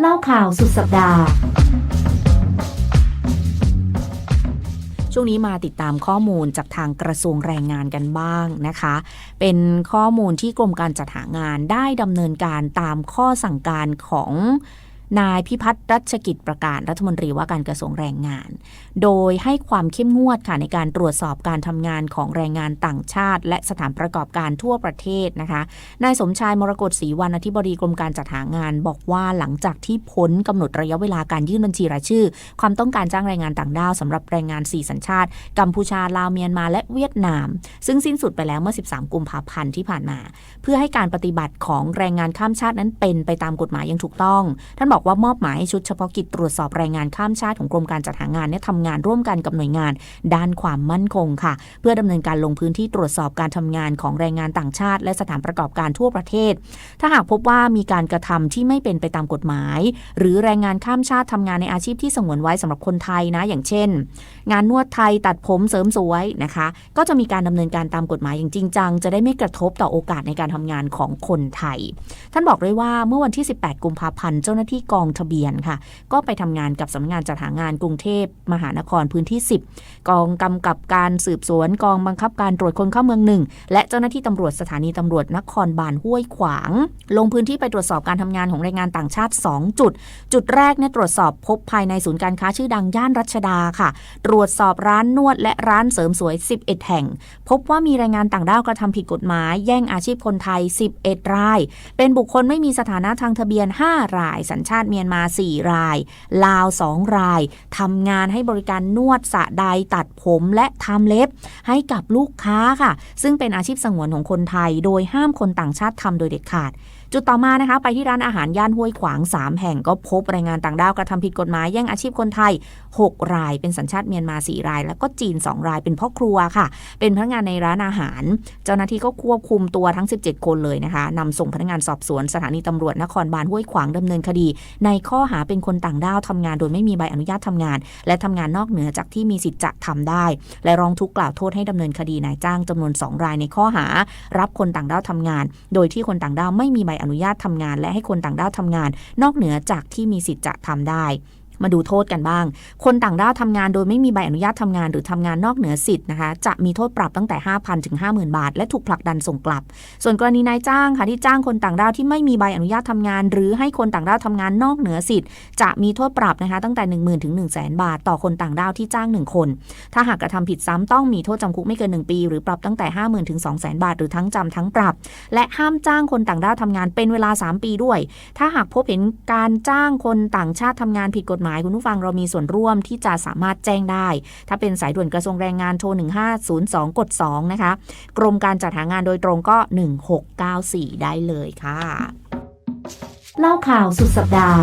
เล่าข่าวสุดสัปดาห์ ช่วงนี้มาติดตามข้อมูลจากทางกระทรวงแรงงานกันบ้างนะคะ เป็นข้อมูลที่กรมการจัดหางานได้ดำเนินการตามข้อสั่งการของ นายพิพัฒน์รัชกิจประการรัฐมนตรีว่าการกระทรวงแรงงาน โดยให้ความเข้มงวดค่ะในการตรวจสอบการทำงานของแรงงานต่างชาติ และสถานประกอบการทั่วประเทศนะคะนายสมชายมรกตศรีวรรณอธิบดีกรมการจัดหางาน บอกว่าหลังจากที่พ้นกำหนดระยะเวลาการยื่นบัญชีรายชื่อ ความต้องการจ้างแรงงานต่างด้าวสำหรับแรงงาน 4 สัญชาติ กัมพูชาลาวเมียนมาและเวียดนาม ซึ่งสิ้นสุดไปแล้วเมื่อ 13 กุมภาพันธ์ที่ผ่านมา เพื่อให้การปฏิบัติของแรงงานข้ามชาตินั้นเป็นไปตามกฎหมายอย่างถูกต้องท่านบอกอกว่ามอบหมายให้ชุดเฉพาะกิจตรวจสอบแรงงานข้ามชาติของกรมการจัดหางานเนี่ยทำงานร่วมกันกับหน่วยงาน ด้านความมั่นคงค่ะ เพื่อดำเนินการลงพื้นที่ตรวจสอบการทำงานของแรงงานต่างชาติ และสถานประกอบการทั่วประเทศ ถ้าหากพบว่ามีการกระทำที่ไม่เป็นไปตามกฎหมาย หรือแรงงานข้ามชาติทำงานในอาชีพที่สงวนไว้สำหรับคนไทยนะ อย่างเช่น งานนวดไทยตัดผมเสริมสวยนะคะ ก็จะมีการดำเนินการตามกฎหมายอย่างจริงจังจะได้ไม่กระทบต่อโอกาสในการทำงานของคนไทย ท่านบอกด้วยว่าเมื่อวันที่ 18 กุมภาพันธ์เจ้าหน้าที่กองทะเบียนค่ะ ก็ไปทำงานกับสำนักงานจัดหางานกรุงเทพมหานครพื้นที่ 10 กองกำกับการสืบสวนกองบังคับการตรวจคนเข้าเมืองหนึ่งและเจ้าหน้าที่ตำรวจสถานีตำรวจนครบาลห้วยขวาง ลงพื้นที่ไปตรวจสอบการทำงานของแรงงานต่างชาติ 2 จุด จุดแรกเนี่ยตรวจสอบพบภายในศูนย์การค้าชื่อดังย่านรัชดาค่ะ ตรวจสอบร้านนวดและร้านเสริมสวย 11 แห่ง พบว่ามีแรงงานต่างด้าวกระทำผิดกฎหมาย แย่งอาชีพคนไทย 11 ราย เป็นบุคคลไม่มีสถานะทางทะเบียน 5 รายสัญชาติเมียนมา 4 ราย ลาว 2 รายทำงานให้บริการนวดสระใดตัดผมและทำเล็บ ให้กับลูกค้าค่ะ ซึ่งเป็นอาชีพสงวนของคนไทย โดยห้ามคนต่างชาติทำโดยเด็ดขาดจุดต่อมานะคะ ไปที่ร้านอาหารย่านห้วยขวาง 3 แห่งก็พบแรงงานต่างด้าวกระทำผิดกฎหมายแย่งอาชีพคนไทย 6 ราย เป็นสัญชาติเมียนมา 4 ราย แล้วก็จีน 2 รายเป็นพ่อครัวค่ะ เป็นพนักงานในร้านอาหาร เจ้าหน้าที่ก็ควบคุมตัวทั้ง 17 คนเลยนะคะนำส่งพนักงานสอบสวนสถานีตำรวจนครบาลห้วยขวางดำเนินคดี ในข้อหาเป็นคนต่างด้าวทำงานโดยไม่มีใบอนุญาตทำงาน และทำงานนอกเหนือจากที่มีสิทธิ์จะทำได้ และร้องทุกข์กล่าวโทษให้ดำเนินคดีนายจ้างจำนวน 2 รายในข้อหา รับคนต่างด้าวทำงาน โดยที่คนต่างด้าวไม่มีใบอนุญาตทำงาน และให้คนต่างด้าวทำงาน นอกเหนือจากที่มีสิทธิ์จะทำได้ มาดูโทษกันบ้าง คนต่างด้าวทำงานโดยไม่มีใบอนุญาตทำงานหรือทำงานนอกเหนือสิทธิ์นะคะ จะมีโทษปรับตั้งแต่ 5,000 ถึง 50,000 บาท และถูกผลักดันส่งกลับ ส่วนกรณีนายจ้างค่ะที่จ้างคนต่างด้าวที่ไม่มีใบอนุญาตทำงาน หรือให้คนต่างด้าวทำงานนอกเหนือสิทธิ์ จะมีโทษปรับนะคะตั้งแต่ 10,000 ถึง 100,000 บาท ต่อคนต่างด้าวที่จ้าง 1 คน ถ้าหากกระทำผิดซ้ำต้องมีโทษจำคุกไม่เกิน 1 ปี หรือปรับตั้งแต่ 50,000 ถึง 200,000 บาท หรือทั้งจำทั้งปรับ และห้ามจ้างคนต่างด้าวทำงานเป็นเวลา 3 ปีด้วย ถ้าหากพบเห็นการจ้างคนต่างชาติทำงานผิดกฎหมายคุณผู้ฟังเรามีส่วนร่วมที่จะสามารถแจ้งได้ ถ้าเป็นสายด่วนกระทรวงแรงงานโทร 1502 กด 2 นะคะ กรมการจัดหางานโดยตรงก็ 1694 ได้เลยค่ะ เล่าข่าวสุดสัปดาห์